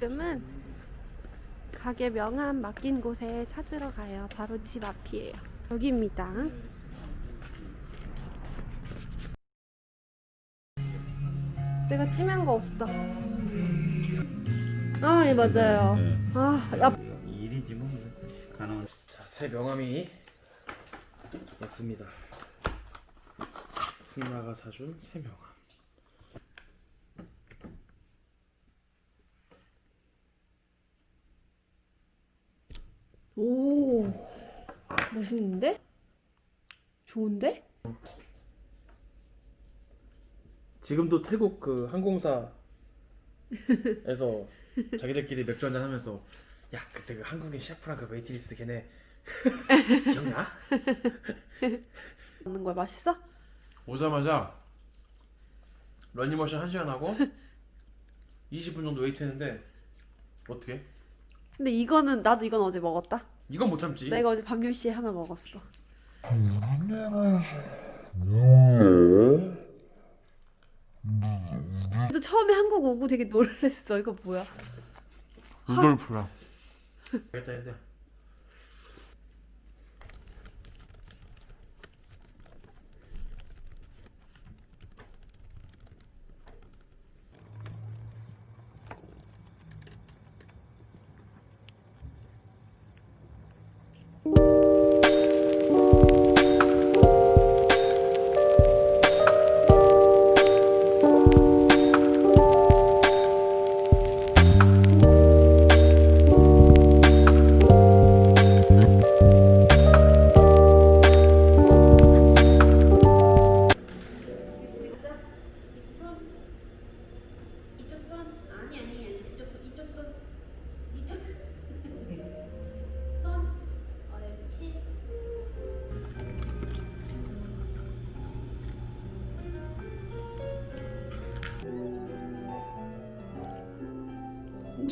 지금은 가게 명함 맡긴 곳에 찾으러 가요. 바로 집 앞이에요. 여기입니다. 내가 찜한 거 없다. 아, 예, 맞아요. 아, 야, 일이지 뭐 가능. 자, 새 명함이 왔습니다. 흥나가 사준 새 명함. 오, 멋있는데? 좋은데? 지금도 태국 그 항공사에서 자기들끼리 맥주 한잔 하면서 야 그때 그 한국인 셰프랑 그 웨이트리스 걔네 기억나? 먹는 거야 맛있어? 오자마자 런닝머신 1시간 하고 20분 정도 웨이트 했는데 어떻게? 근데 이거는 나도 이건 어제 먹었다. 이건 못 참지. 내가 어제 밤 10시에 하나 먹었어. 또 처음에 한국 오고 되게 놀랬어. 이거 뭐야? 루돌프라. 알겠다 했 는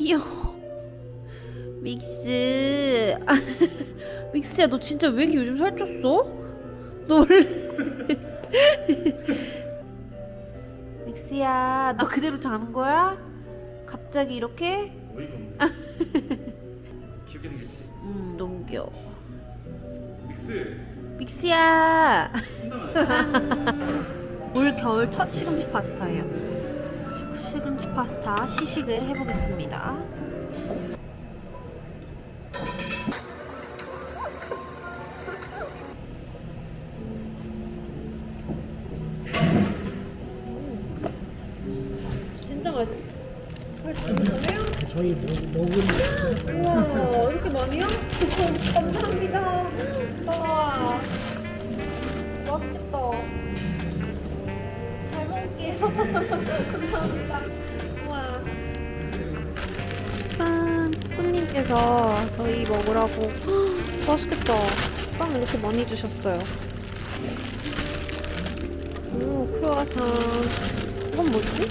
귀여워 믹스 믹스야 너 진짜 왜 이렇게 요즘 살쪘어? 너 원래 믹스야 너 그대로 자는 거야? 갑자기 이렇게? 어이가 없네. 귀엽게 생겼지. 음 너무 귀여워 믹스. 믹스야 올 겨울 첫 시금치 파스타예요 첫 시금치 파스타 시식을 해보겠습니다. 진짜 맛있어 저희 뭐, 먹은 우와 이렇게 많이요? 감사합니다. 와. 맛있겠다. 잘 먹을게요. 감사합니다 손님께서 저희 먹으라고. 헉, 맛있겠다. 빵 이렇게 많이 주셨어요. 오 크루아상. 이건 뭐지?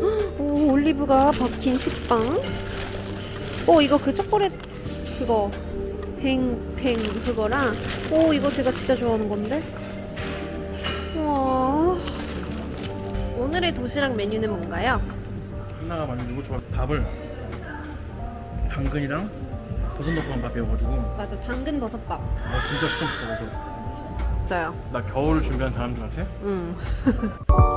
헉, 오 올리브가 박힌 식빵. 오 이거 그 초콜릿 그거. 팽팽 그거랑. 오 이거 제가 진짜 좋아하는 건데. 와. 오늘의 도시락 메뉴는 뭔가요? 한나가 만든 이거 좋아. 밥을 당근이랑 버섯 넣고만 밥 배워가지고. 맞아 당근 버섯밥. 나 진짜 시간 싶어서. 맞아요. 나 겨울을 준비한 사람 줄 같아? 응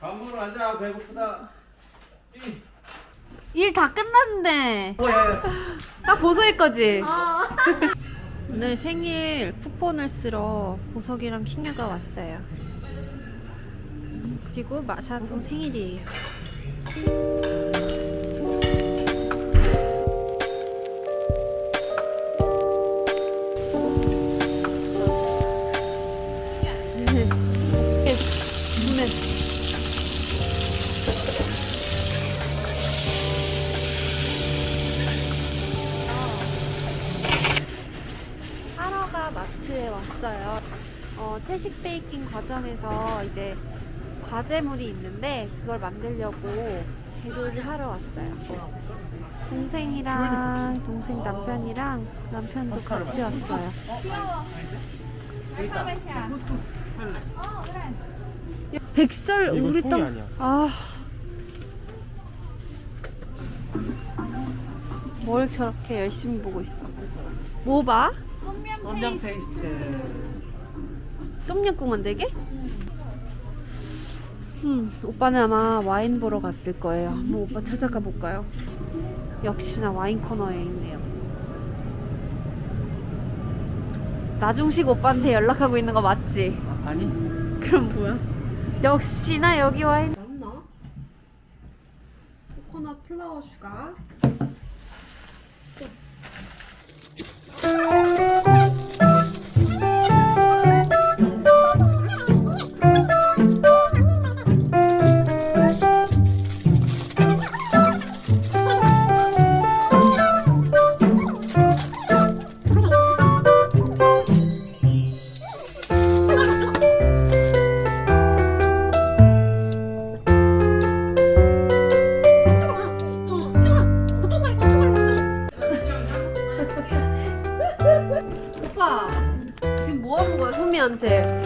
밥 먹으러 가자. 배고프다. 일 다 끝났는데. 딱 보석일 거지? 오늘 생일 쿠폰을 쓰러 보석이랑 킹야가 왔어요. 그리고 마샤도 생일이에요. 왔어요. 어, 채식 베이킹 과정에서 이제 과제물이 있는데 그걸 만들려고 재료를 사러 왔어요. 동생이랑 동생 남편이랑 남편도 같이 왔어요. 야, 백설 우리 아니야. 아. 뭘 저렇게 열심히 보고 있어? 뭐 봐? 똠양 페이스트. 똠양꿍 만들게? 음, 오빠는 아마 와인 보러 갔을 거예요. 한번 오빠 찾아가 볼까요? 역시나 와인 코너에 있네요. 나중식 오빠한테 연락하고 있는 거 맞지? 아니? 그럼 뭐야? 역시나 여기 와인. 맞나? 코코넛 플라워 슈가. 오빠 지금 뭐 하는 거야 소미한테?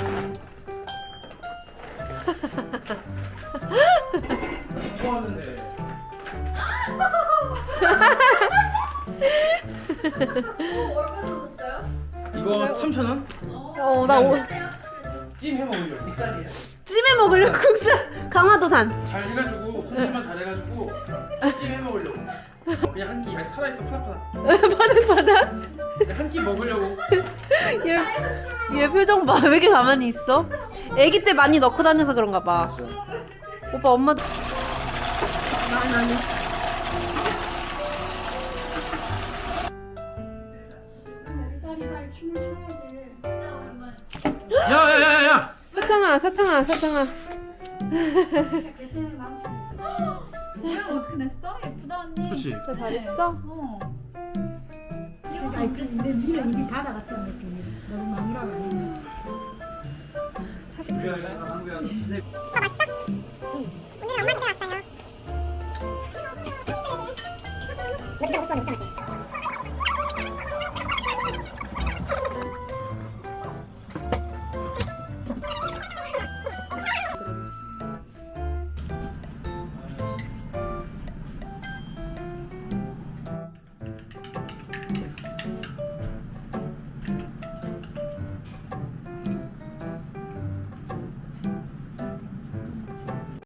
이거 3,000원? 어 나 오, 찜 해 먹으려고. 찜해 먹으려고 국산 강화도산. 잘 해가지고 손질만 잘 해가지고 찜 해 먹으려고. 어, 그냥 한끼 아직 살아있어 파닥파닥. 바닥 바닥. 한 끼 먹으려고. 얘, 얘 표정 봐. 왜 이렇게 가만히 있어? 아기 때 많이 넣고 다녀서 그런가 봐. 오빠 엄마. 야야야야! 사탕아, 사탕아, 사탕아. 모양 어떻게 냈어? 예쁘다 언니. 그렇지. 너 잘했어? 어. 아니 근데 눈에 이게 바다 같은 느낌이야. 너무 마무라가 아니야. 오늘 엄마한테 왔어요. 써, 못 써.